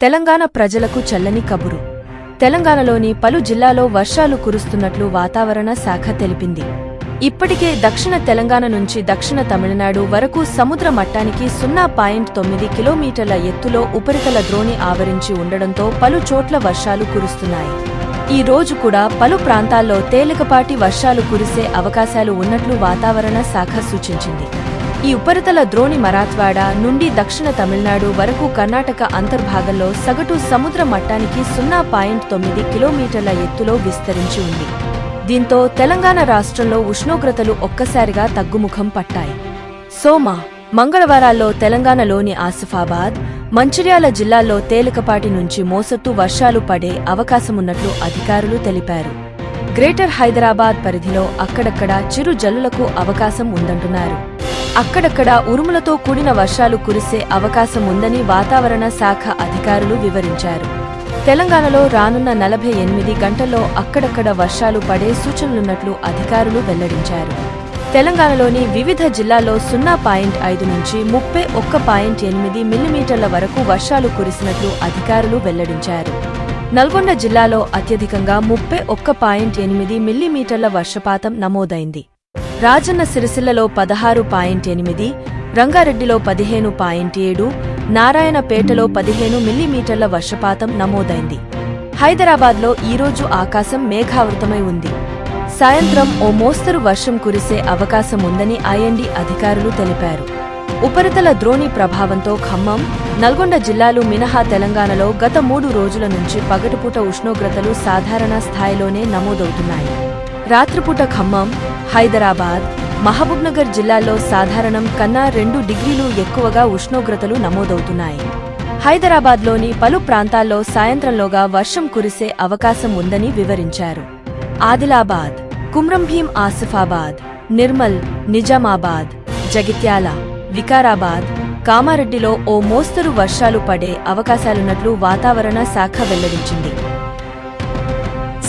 తెలంగాణ ప్రజలకు చల్లని కబురు. తెలంగాణలోని పలు జిల్లాలో వర్షాలు కురుస్తున్నట్లు వాతావరణ శాఖ తెలిపింది. ఇప్పటికే దక్షిణ తెలంగాణ నుంచి దక్షిణ తమిళనాడు వరకు సముద్ర మట్టానికి సున్నా పాయింట్ తొమ్మిది కిలోమీటర్ల ఎత్తులో ఉపరితల ద్రోణి ఆవరించి ఉండడంతో పలు చోట్ల వర్షాలు కురుస్తున్నాయి. ఈ రోజు కూడా పలు ప్రాంతాల్లో తేలికపాటి వర్షాలు కురిసే అవకాశాలు ఉన్నట్లు వాతావరణ శాఖ సూచించింది. ఈ ఉపరితల ద్రోణి మరాత్వాడ నుండి దక్షిణ తమిళనాడు వరకు కర్ణాటక అంతర్భాగంలో సగటు సముద్ర మట్టానికి సున్నా పాయింట్ తొమ్మిది కిలోమీటర్ల ఎత్తులో విస్తరించి ఉంది. దీంతో తెలంగాణ రాష్ట్రంలో ఉష్ణోగ్రతలు ఒక్కసారిగా తగ్గుముఖం పట్టాయి. సోమ మంగళవారాల్లో తెలంగాణలోని ఆసిఫాబాద్ మంచిర్యాల జిల్లాల్లో తేలికపాటి నుంచి మోసత్తు వర్షాలు పడే అవకాశమున్నట్లు అధికారులు తెలిపారు. గ్రేటర్ హైదరాబాద్ పరిధిలో అక్కడక్కడ చిరు జల్లులకు అవకాశం ఉందంటున్నారు. అక్కడక్కడ ఉరుములతో కూడిన వర్షాలు కురిసే అవకాశం ఉందని వాతావరణ శాఖ అధికారులు వివరించారు. తెలంగాణలో రానున్న నలభై ఎనిమిది గంటల్లో అక్కడక్కడ వర్షాలు పడే సూచనలున్నట్లు అధికారులు వెల్లడించారు. తెలంగాణలోని వివిధ జిల్లాల్లో సున్నా పాయింట్ ఐదు నుంచి ముప్పై ఒక్క పాయింట్ ఎనిమిది మిల్లీమీటర్ల వరకు వర్షాలు కురిసినట్లు అధికారులు వెల్లడించారు. నల్గొండ జిల్లాలో అత్యధికంగా ముప్పై ఒక్క పాయింట్ ఎనిమిది మిల్లీమీటర్ల వర్షపాతం నమోదైంది. రాజన్న సిరిసిల్లలో పదహారు పాయింట్ ఎనిమిది రంగారెడ్డిలో పదిహేను పాయింట్ ఏడు నారాయణపేటలో పదిహేను మిల్లీమీటర్ల వర్షపాతం నమోదైంది. హైదరాబాద్లో ఈరోజు ఆకాశం మేఘావృతమై ఉంది. సాయంత్రం ఓ మోస్తరు వర్షం కురిసే అవకాశం ఉందని ఐఎండీ అధికారులు తెలిపారు. ఉపరితల ద్రోణి ప్రభావంతో ఖమ్మం నల్గొండ జిల్లాలు మినహా తెలంగాణలో గత మూడు రోజుల నుంచి పగటిపూట ఉష్ణోగ్రతలు సాధారణ స్థాయిలోనే నమోదవుతున్నాయి. రాత్రిపూట ఖమ్మం హైదరాబాద్. మహబూబ్నగర్ జిల్లాల్లో సాధారణం కన్నా రెండు డిగ్రీలు ఎక్కువగా ఉష్ణోగ్రతలు నమోదవుతున్నాయి. హైదరాబాద్లోని పలు ప్రాంతాల్లో సాయంత్రంలోగా వర్షం కురిసే అవకాశం ఉందని వివరించారు. ఆదిలాబాద్ కుమ్రంభీం ఆసిఫాబాద్ నిర్మల్ నిజామాబాద్ జగిత్యాల వికారాబాద్ కామారెడ్డిలో ఓ మోస్తరు వర్షాలు పడే అవకాశాలున్నట్లు వాతావరణ శాఖ వెల్లడించింది.